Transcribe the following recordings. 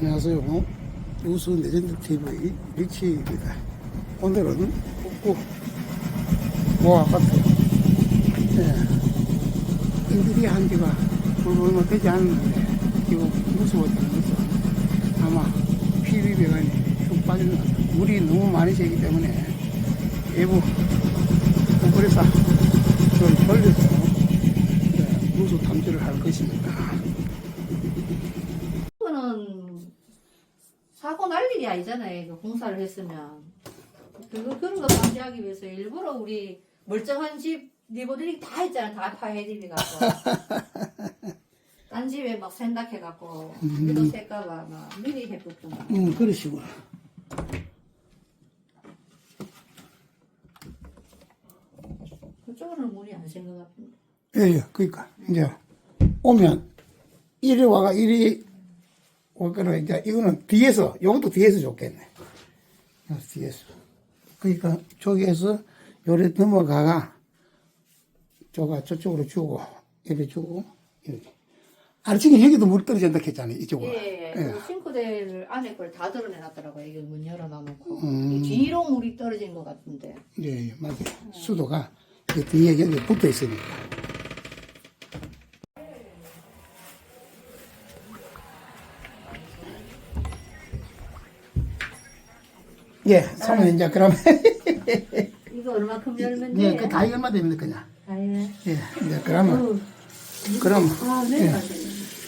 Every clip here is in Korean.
안녕하세요. 우수 레전드 TV 리치입니다. 오늘은 북구 모아 아파트 예, 인들이 한 지가 얼마 되지 않았는데 지금 무서워지는 것은 아마 PB배관이 쭉 빠진 것 같아요. 물이 너무 많이 새기 때문에 외부 컴프레서 를 돌려서 예, 무수 탐지를 할 것입니다. 그거는 사고 날 일이 아니잖아요. 공사를 했으면. 그거, 그런 거 방지하기 위해서 일부러 우리 멀쩡한 집 리모델링 다 했잖아. 다 파헤리갖고. 딴 집에 막 생각해갖고, 이거 새까봐 막 미리 해뒀구만. 음, 그러시구나. 그쪽으로는 물이 안샌것 같은데. 예, 예, 그니까, 이제, 오면, 이리 와가, 이리, 와거나, 이제, 이거는 뒤에서, 요것도 뒤에서 좋겠네. 요 뒤에서. 그니까, 저기에서, 요래 넘어가가, 저가 저쪽으로 주고, 이리 주고, 이렇게. 아래층에 여기도 물 떨어진다 했잖아요, 이쪽으로. 예, 그 싱크대를 안에 걸 다 드러내놨더라고요. 이게 문 열어놔놓고. 음. 이 뒤로 물이 떨어진 것 같은데. 예, 예, 맞아요. 수도가, 이 뒤에 여기 붙어 있으니까. 예, 사모님 이제 그러면 이거 얼마큼 열면 예, 돼? 그 다이 얼마 됩니까 그냥? 아예. 예, 이제 그러면 어우, 그럼 아, 예, 네.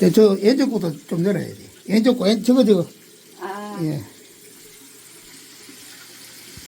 예, 저 예적구도 좀 내려야 돼. 예적구 예, 저거 저거 아, 예,